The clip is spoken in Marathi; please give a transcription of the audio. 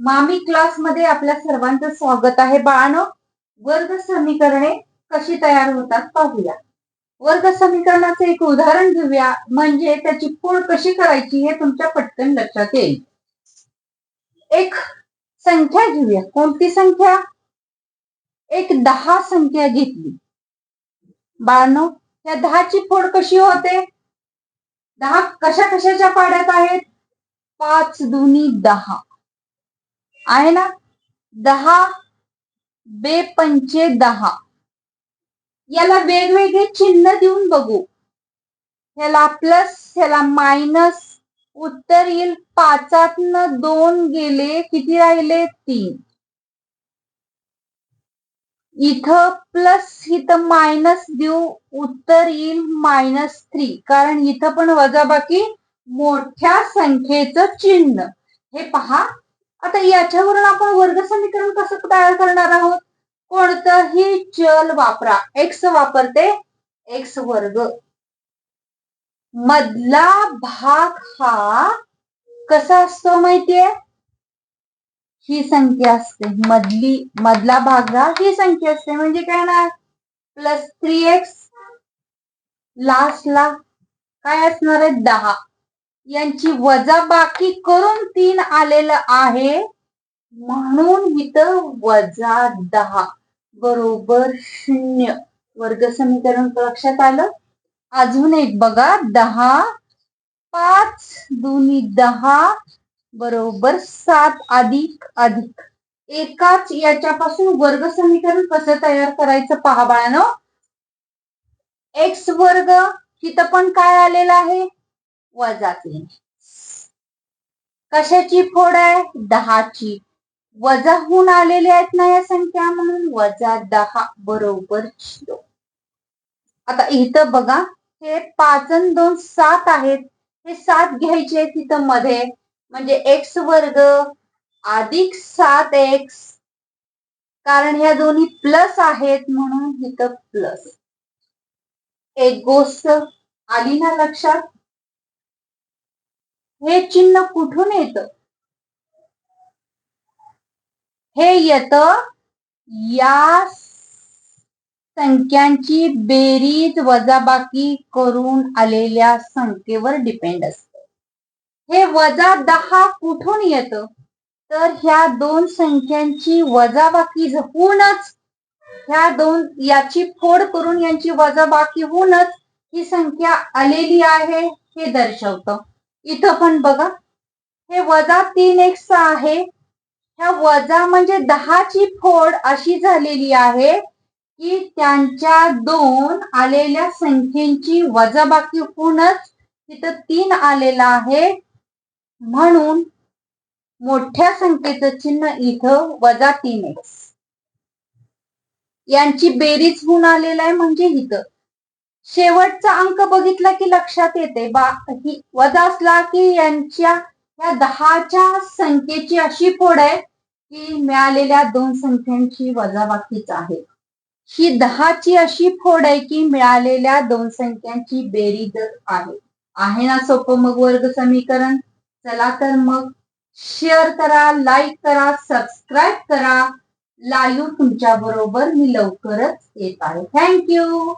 मामी क्लासमध्ये आपल्या सर्वांचं स्वागत आहे. बाळानो वर्ग समीकरणे कशी तयार होतात पाहूया. वर्ग समीकरणाचं एक उदाहरण घेऊया. म्हणजे त्याची फोड कशी करायची हे तुमच्या पटकन लक्षात येईल. एक संख्या घेऊया. कोणती संख्या? एक दहा संख्या घेतली. बाळानो त्या दहाची फोड कशी होते? दहा कशा कशाच्या पाड्यात आहेत? पाच दुनी दहा. आहे ना? दहा बे पंचे दहा. याला वेगवेगळे चिन्ह देऊन बघू. ह्याला प्लस ह्याला मायनस उत्तर येईल पाचातनं दोन गेले किती राहिले? तीन. इथं प्लस इथं मायनस देऊ उत्तर येईल मायनस थ्री कारण इथं पण वजाबाकी मोठ्या संख्येचं चिन्ह. हे पहा आता याच्यावरून आपण वर्ग समीकरण कसं तयार करणार आहोत? कोणतंही चल वापरा. एक्स वापरते. एक्स वर्ग. मधला भाग हा कसा असतो माहितीये? ही संख्या असते. मधली मधला भाग हा ही संख्या असते. म्हणजे काय ना प्लस थ्री एक्स लास्टला काय असणार आहे? दहा. यांची वजाबाकी करून तीन आलेलं आहे. म्हणून इथं वजा दहा बरोबर शून्य. वर्ग समीकरण लक्षात आलं? अजून एक बघा. दहा पाच दोन्ही दहा बरोबर सात अधिक अधिक. एकाच याच्यापासून वर्ग समीकरण कसं तयार करायचं पहा बाळानं. एक्स वर्ग तिथं पण काय आलेलं आहे? वजा तीन कशाची फोड आहे? दहाची. वजा होऊन आलेले आहेत ना या संख्या म्हणून? वजा दहा बरोबर झिरो. आता इथं बघा हे पाच आणि दोन सात आहेत. हे सात घ्यायचे तिथं मध्ये. म्हणजे एक्स वर्ग अधिक सात एक्स कारण ह्या दोन्ही प्लस आहेत म्हणून इथं प्लस एक गोष्ट आली ना लक्षात? हे चिन्ह कुठून येत? हे येत या संख्यांची बेरीज वजाबाकी करून आलेल्या संख्येवर डिपेंड असते. हे वजा दहा कुठून येत? तर ह्या दोन संख्यांची वजाबाकी होऊनच ह्या दोन याची फोड करून यांची वजाबाकी होऊनच ही संख्या आलेली आहे हे दर्शवतं. इथं पण बघा. हे वजा तीन एक्स आहे. ह्या वजा म्हणजे दहाची फोड अशी झालेली आहे की त्यांच्या दोन आलेल्या संख्येची वजाबाकी होऊनच तिथं तीन आलेला आहे. म्हणून मोठ्या संख्येचं चिन्ह इथं वजा तीन एक्स यांची बेरीज होऊन आलेला आहे म्हणजे इथं. शेवटचा अंक बघितला की लक्षात येते. बा ही वजा असला की यांच्या या दहाच्या संख्येची अशी फोड आहे की मिळालेल्या दोन संख्यांची वजाबाकीच आहे. ही दहाची अशी फोड आहे की मिळालेल्या दोन संख्यांची बेरीजच आहे. आहे ना सोपं मग वर्ग समीकरण? चला तर मग शेअर करा लाईक करा सबस्क्राईब करा. लाईव्ह तुमच्या बरोबर मी लवकरच येत आहे. थँक्यू